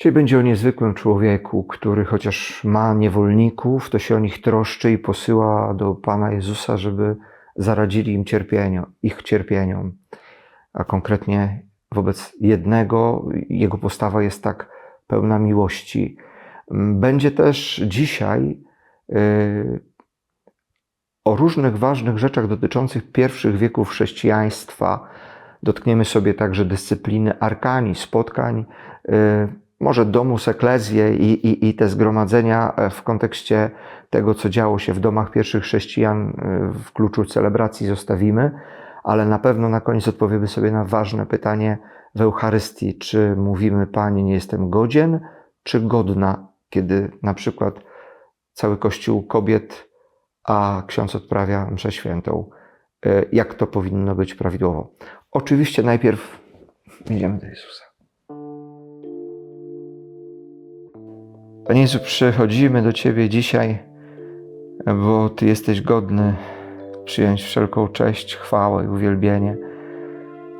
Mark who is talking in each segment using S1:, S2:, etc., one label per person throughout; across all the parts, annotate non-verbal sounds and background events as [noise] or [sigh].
S1: Dzisiaj będzie o niezwykłym człowieku, który chociaż ma niewolników, to się o nich troszczy i posyła do Pana Jezusa, żeby zaradzili im cierpieniu, ich cierpieniom. A konkretnie wobec jednego jego postawa jest tak pełna miłości. Będzie też dzisiaj yy, o różnych ważnych rzeczach dotyczących pierwszych wieków chrześcijaństwa. Dotkniemy sobie także dyscypliny arkani, spotkań, yy, może domus, eklezję i, i, i te zgromadzenia w kontekście tego, co działo się w domach pierwszych chrześcijan yy, w kluczu celebracji zostawimy, ale na pewno na koniec odpowiemy sobie na ważne pytanie w Eucharystii, czy mówimy Panie, nie jestem godzien, czy godna, kiedy na przykład cały Kościół kobiet, a ksiądz odprawia mszę świętą. Jak to powinno być prawidłowo? Oczywiście najpierw idziemy do Jezusa. Panie Jezu, przychodzimy do Ciebie dzisiaj, bo Ty jesteś godny przyjąć wszelką cześć, chwałę i uwielbienie.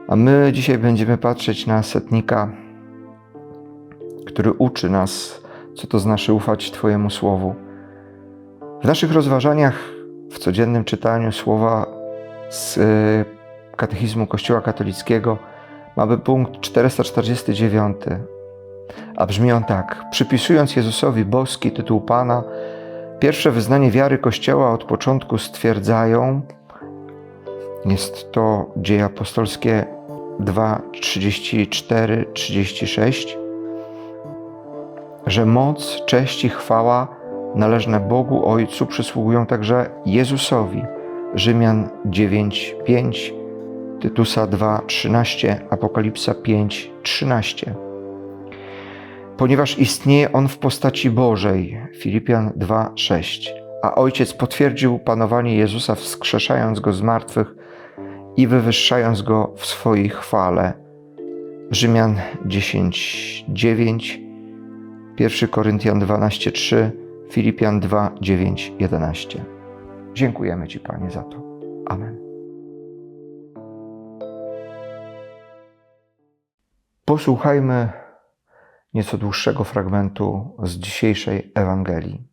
S1: A my dzisiaj będziemy patrzeć na setnika, który uczy nas, co to znaczy ufać Twojemu Słowu. W naszych rozważaniach, w codziennym czytaniu słowa z Katechizmu Kościoła Katolickiego mamy punkt 449, a brzmi on tak. Przypisując Jezusowi boski tytuł Pana, pierwsze wyznanie wiary Kościoła od początku stwierdzają, jest to Dzieje Apostolskie 2, 34, 36, że moc, cześć i chwała należne Bogu Ojcu przysługują także Jezusowi. Rzymian 9, 5, Tytusa 2, 13, Apokalipsa 5, 13. Ponieważ istnieje On w postaci Bożej, Filipian 2, 6, a Ojciec potwierdził panowanie Jezusa, wskrzeszając Go z martwych i wywyższając Go w swojej chwale. Rzymian 10, 9, 1 Koryntian 12, 3, Filipian 2, 9, 11. Dziękujemy Ci, Panie, za to. Amen. Posłuchajmy nieco dłuższego fragmentu z dzisiejszej Ewangelii.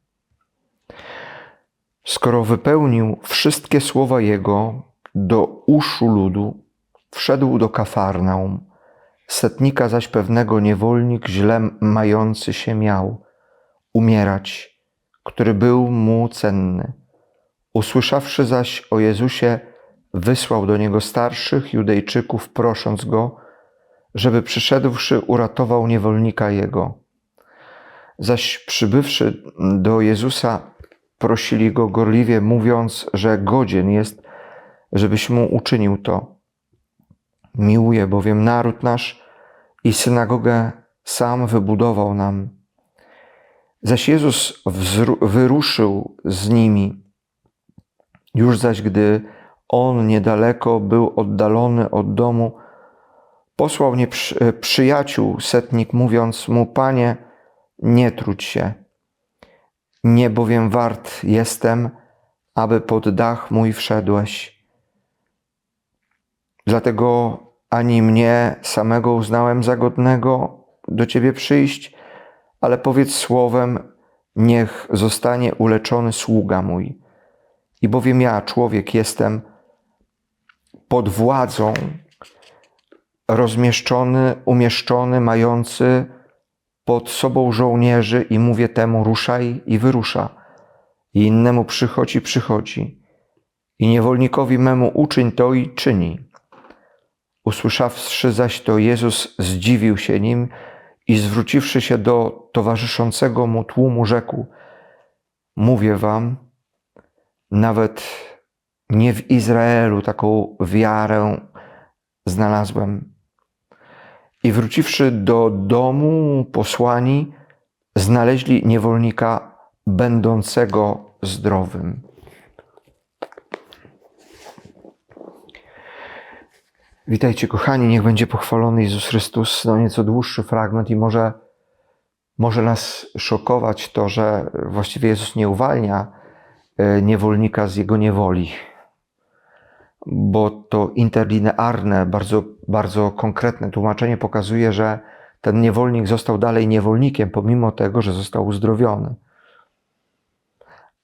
S1: Skoro wypełnił wszystkie słowa Jego do uszu ludu, wszedł do Kafarnaum. Setnika zaś pewnego niewolnik źle mający się miał umierać, który był mu cenny. Usłyszawszy zaś o Jezusie, wysłał do niego starszych Judejczyków, prosząc go, żeby przyszedłszy uratował niewolnika jego. Zaś przybywszy do Jezusa, prosili go gorliwie, mówiąc, że godzien jest, żebyś mu uczynił to. Miłuje bowiem naród nasz i synagogę sam wybudował nam. Zaś Jezus wyruszył z nimi. Już zaś, gdy on niedaleko był oddalony od domu, posłał mnie przyjaciół setnik, mówiąc mu: Panie, nie trudź się, nie bowiem wart jestem, aby pod dach mój wszedłeś. Dlatego ani mnie samego uznałem za godnego do Ciebie przyjść, ale powiedz słowem, niech zostanie uleczony sługa mój. I bowiem ja, człowiek, jestem pod władzą, rozmieszczony, umieszczony, mający pod sobą żołnierzy, i mówię temu: ruszaj i wyrusza. I innemu przychodzi, przychodzi. I niewolnikowi memu uczyń to i czyni. Usłyszawszy zaś to, Jezus zdziwił się nim i zwróciwszy się do towarzyszącego mu tłumu, rzekł: Mówię wam, nawet nie w Izraelu taką wiarę znalazłem. I wróciwszy do domu, posłani znaleźli niewolnika będącego zdrowym. Witajcie, kochani, niech będzie pochwalony Jezus Chrystus. No nieco dłuższy fragment i może, może nas szokować to, że właściwie Jezus nie uwalnia e, niewolnika z jego niewoli, bo to interlinearne, bardzo, bardzo konkretne tłumaczenie pokazuje, że ten niewolnik został dalej niewolnikiem, pomimo tego, że został uzdrowiony.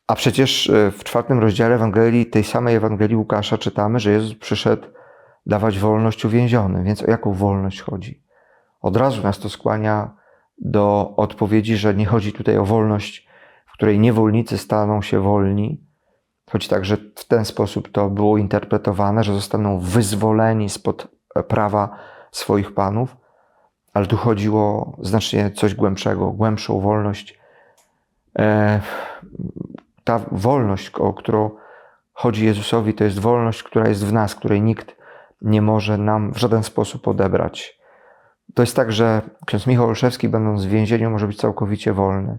S1: A przecież e, w czwartym rozdziale Ewangelii, tej samej Ewangelii Łukasza czytamy, że Jezus przyszedł dawać wolność uwięzionym. Więc o jaką wolność chodzi? Od razu nas to skłania do odpowiedzi, że nie chodzi tutaj o wolność, w której niewolnicy staną się wolni, choć także w ten sposób to było interpretowane, że zostaną wyzwoleni spod prawa swoich panów, ale tu chodziło znacznie coś głębszego, głębszą wolność. E, ta wolność, o którą chodzi Jezusowi, to jest wolność, która jest w nas, której nikt nie może nam w żaden sposób odebrać. To jest tak, że ksiądz Michał Olszewski, będąc w więzieniu, może być całkowicie wolny.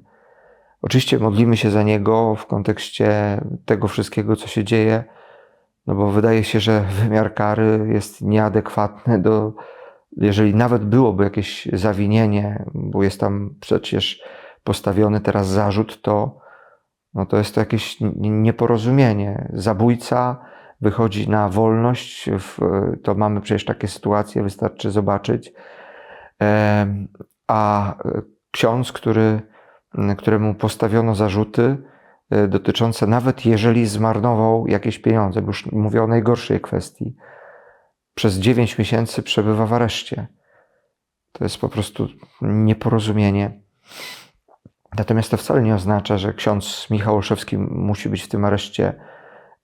S1: Oczywiście modlimy się za niego w kontekście tego wszystkiego, co się dzieje, no bo wydaje się, że wymiar kary jest nieadekwatny do, jeżeli nawet byłoby jakieś zawinienie, bo jest tam przecież postawiony teraz zarzut, to, no to jest to jakieś nieporozumienie. Zabójca wychodzi na wolność, to mamy przecież takie sytuacje, wystarczy zobaczyć. A ksiądz, który, któremu postawiono zarzuty e, dotyczące, nawet jeżeli zmarnował jakieś pieniądze, bo już mówię o najgorszej kwestii, przez 9 miesięcy przebywa w areszcie. To jest po prostu nieporozumienie. Natomiast to wcale nie oznacza, że ksiądz Michał Olszewski musi być w tym areszcie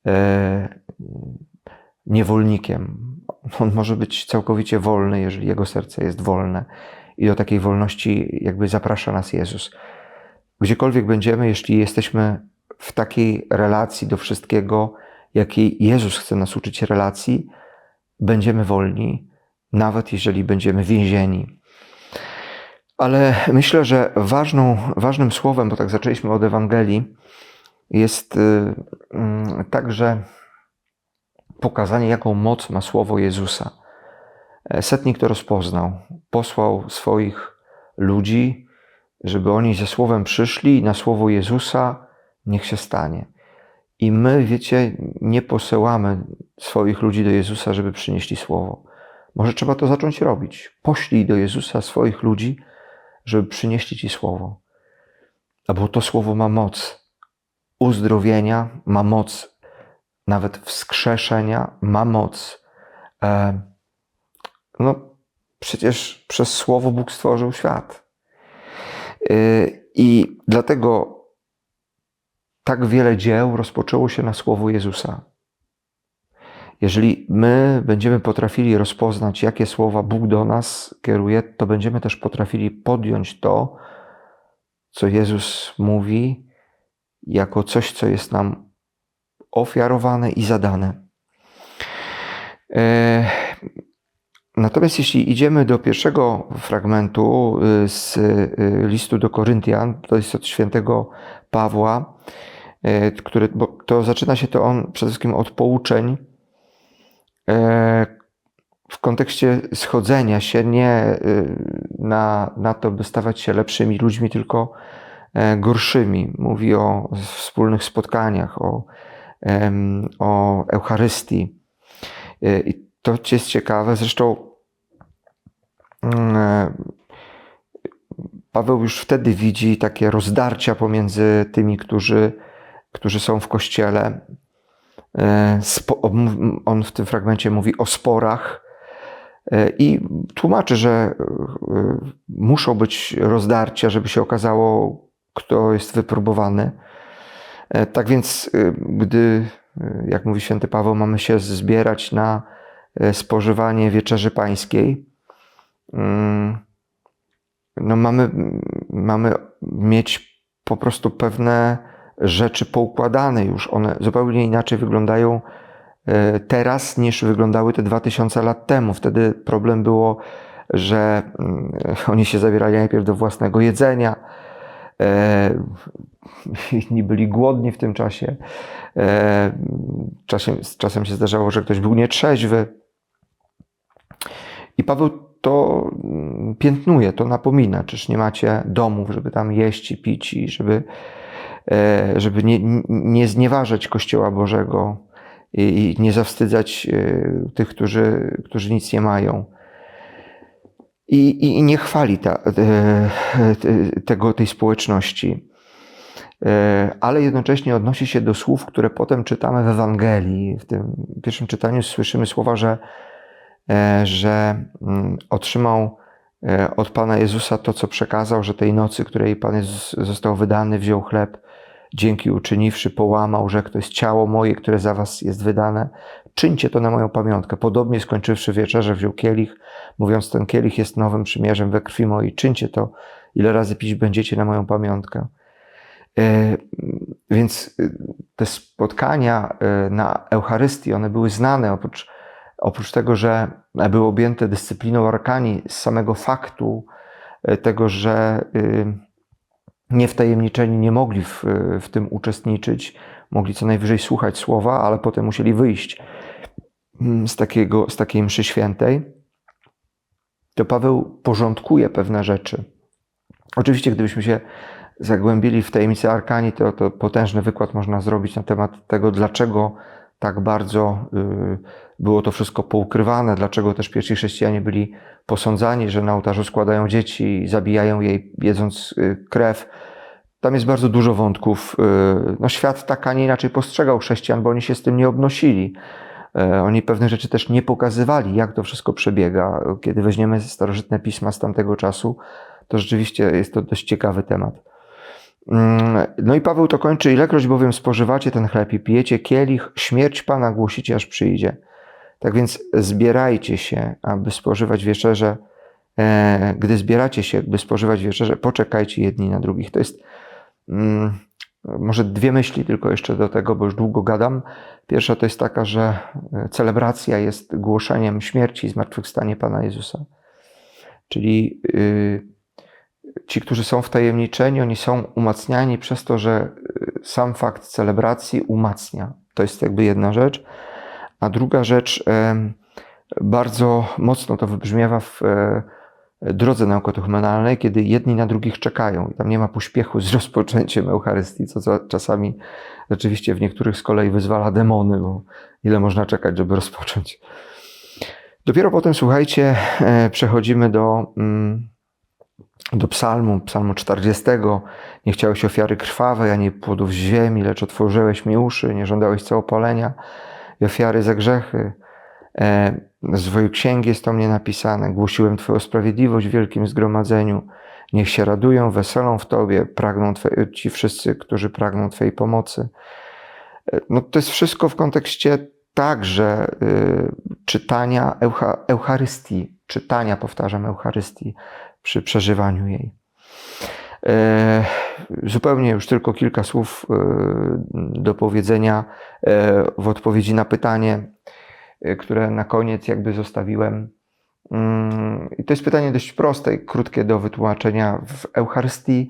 S1: e, niewolnikiem. On może być całkowicie wolny, jeżeli jego serce jest wolne. I do takiej wolności jakby zaprasza nas Jezus. Gdziekolwiek będziemy, jeśli jesteśmy w takiej relacji do wszystkiego, jakiej Jezus chce nas uczyć relacji, będziemy wolni, nawet jeżeli będziemy więzieni. Ale myślę, że ważną, ważnym słowem, bo tak zaczęliśmy od Ewangelii, jest y, mm, także pokazanie, jaką moc ma słowo Jezusa. E, setnik to rozpoznał. Posłał swoich ludzi, żeby oni ze słowem przyszli na słowo Jezusa niech się stanie. I my, wiecie, nie posyłamy swoich ludzi do Jezusa, żeby przynieśli słowo. Może trzeba to zacząć robić. Poślij do Jezusa swoich ludzi, żeby przynieśli ci słowo. A bo to słowo ma moc uzdrowienia, ma moc nawet wskrzeszenia, ma moc. E, no, przecież przez słowo Bóg stworzył świat. E, I dlatego tak wiele dzieł rozpoczęło się na słowo Jezusa. Jeżeli my będziemy potrafili rozpoznać, jakie słowa Bóg do nas kieruje, to będziemy też potrafili podjąć to, co Jezus mówi, jako coś, co jest nam ofiarowane i zadane. E, natomiast jeśli idziemy do pierwszego fragmentu y, z y, listu do Koryntian, to jest od świętego Pawła, e, który, bo to zaczyna się to on przede wszystkim od pouczeń e, w kontekście schodzenia się nie y, na, na to, by stawać się lepszymi ludźmi, tylko gorszymi. Mówi o wspólnych spotkaniach, o, o Eucharystii. E, to jest ciekawe. Zresztą mm, Paweł już wtedy widzi takie rozdarcia pomiędzy tymi, którzy, którzy są w kościele. E, on w tym fragmencie mówi o sporach e, i tłumaczy, że e, muszą być rozdarcia, żeby się okazało, kto jest wypróbowany. Tak więc, gdy, jak mówi święty Paweł, mamy się zbierać na spożywanie wieczerzy pańskiej, mm, no mamy, mamy mieć po prostu pewne rzeczy poukładane już. One zupełnie inaczej wyglądają e, teraz niż wyglądały te 2000 lat temu. Wtedy problem było, że mm, [laughs] oni się zabierali najpierw do własnego jedzenia. E, [laughs] inni byli głodni w tym czasie. E, czasem, czasem się zdarzało, że ktoś był nietrzeźwy. I Paweł to mm, piętnuje, to napomina, czyż nie macie domów, żeby tam jeść i pić i żeby, e, żeby nie, nie znieważać Kościoła Bożego i nie zawstydzać e, tych, którzy, którzy nic nie mają. i, i, i nie chwali ta, e, e, tego, tej społeczności. Ale jednocześnie odnosi się do słów, które potem czytamy w Ewangelii. W tym pierwszym czytaniu słyszymy słowa, że, że mm, otrzymał od Pana Jezusa to, co przekazał, że tej nocy, której Pan Jezus został wydany, wziął chleb, dzięki uczyniwszy, połamał, że to jest ciało moje, które za was jest wydane. Czyńcie to na moją pamiątkę. Podobnie skończywszy wieczerze, wziął kielich, mówiąc, ten kielich jest nowym przymierzem we krwi mojej. Czyńcie to, ile razy pić będziecie na moją pamiątkę. E, więc e, te spotkania e, na Eucharystii, one były znane oprócz, oprócz tego, że były objęte dyscypliną arkani z samego faktu tego, że niewtajemniczeni nie mogli w, w tym uczestniczyć, mogli co najwyżej słuchać słowa, ale potem musieli wyjść mm, z, takiego, z takiej mszy świętej, to Paweł porządkuje pewne rzeczy. Oczywiście, gdybyśmy się zagłębili w tajemnicę Arkanii, to, to potężny wykład można zrobić na temat tego, dlaczego tak bardzo y, było to wszystko poukrywane, dlaczego też pierwsi chrześcijanie byli posądzani, że na ołtarzu składają dzieci zabijają jej, jedząc y, krew. Tam jest bardzo dużo wątków. Y, no, świat tak, a nie inaczej postrzegał chrześcijan, bo oni się z tym nie obnosili. Oni pewne rzeczy też nie pokazywali, jak to wszystko przebiega. Kiedy weźmiemy starożytne pisma z tamtego czasu, to rzeczywiście jest to dość ciekawy temat. Mm, no i Paweł to kończy, ilekroć bowiem spożywacie ten chleb i pijecie kielich, śmierć Pana głosicie, aż przyjdzie. Tak więc zbierajcie się, aby spożywać wieczerze. E, gdy zbieracie się, by spożywać wieczerze, poczekajcie jedni na drugich. To jest mm, może dwie myśli tylko jeszcze do tego, bo już długo gadam. Pierwsza to jest taka, że e, celebracja jest głoszeniem śmierci i zmartwychwstania Pana Jezusa. Czyli y, ci, którzy są wtajemniczeni, oni są umacniani przez to, że y, sam fakt celebracji umacnia. To jest jakby jedna rzecz. A druga rzecz, bardzo mocno to wybrzmiewa w e, drodze naukotuchmenalnej, kiedy jedni na drugich czekają. I tam nie ma pośpiechu z [laughs] rozpoczęciem Eucharystii, co czasami rzeczywiście w niektórych z kolei wyzwala demony, bo ile można czekać, żeby rozpocząć. Dopiero potem, słuchajcie, e, przechodzimy do mm, do psalmu, psalmu 40. Nie chciałeś ofiary krwawej, ani płodów z ziemi, lecz otworzyłeś mi uszy, nie żądałeś całopalenia i ofiary za grzechy. E, z Twojej księgi jest to mnie napisane. Głosiłem Twoją sprawiedliwość w wielkim zgromadzeniu. Niech się radują, weselą w Tobie, pragną twoje, ci wszyscy, którzy pragną Twojej pomocy. E, no, to jest wszystko w kontekście także y, czytania Eucha, Eucharystii, czytania, powtarzam, Eucharystii, przy przeżywaniu jej. E, zupełnie już tylko kilka słów e, do powiedzenia e, w odpowiedzi na pytanie, które na koniec jakby zostawiłem. Mm, I to jest pytanie dość proste i krótkie do wytłumaczenia. W Eucharystii,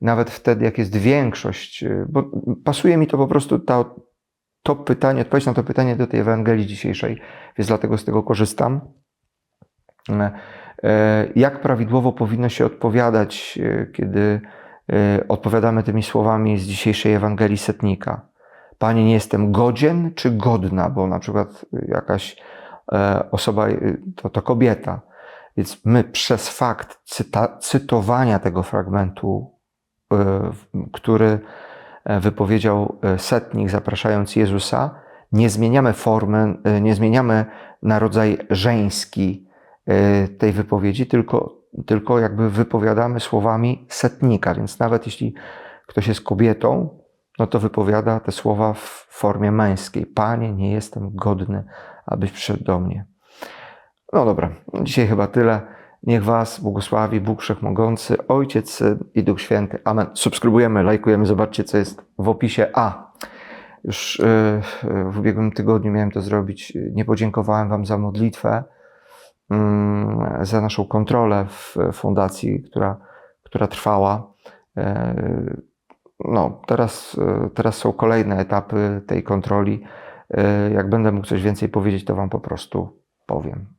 S1: nawet wtedy, jak jest większość, bo pasuje mi to po prostu ta, to pytanie, odpowiedź na to pytanie do tej Ewangelii dzisiejszej, więc dlatego z tego korzystam. E, jak prawidłowo powinno się odpowiadać, e, kiedy e, odpowiadamy tymi słowami z dzisiejszej Ewangelii Setnika. Panie, nie jestem godzien czy godna, bo na przykład jakaś osoba to, to kobieta. Więc my przez fakt cyta, cytowania tego fragmentu, który wypowiedział setnik, zapraszając Jezusa, nie zmieniamy formy, nie zmieniamy na rodzaj żeński tej wypowiedzi, tylko, tylko jakby wypowiadamy słowami setnika. Więc nawet jeśli ktoś jest kobietą, no to wypowiada te słowa w formie męskiej. Panie, nie jestem godny, abyś przyszedł do mnie. No dobra, dzisiaj chyba tyle. Niech Was błogosławi Bóg Wszechmogący, Ojciec i Duch Święty. Amen. Subskrybujemy, lajkujemy, zobaczcie, co jest w opisie. A, już e, w ubiegłym tygodniu miałem to zrobić. Nie podziękowałem Wam za modlitwę. Za naszą kontrolę w fundacji, która, która trwała. E, no, teraz, teraz są kolejne etapy tej kontroli. E, jak będę mógł coś więcej powiedzieć, to Wam po prostu powiem.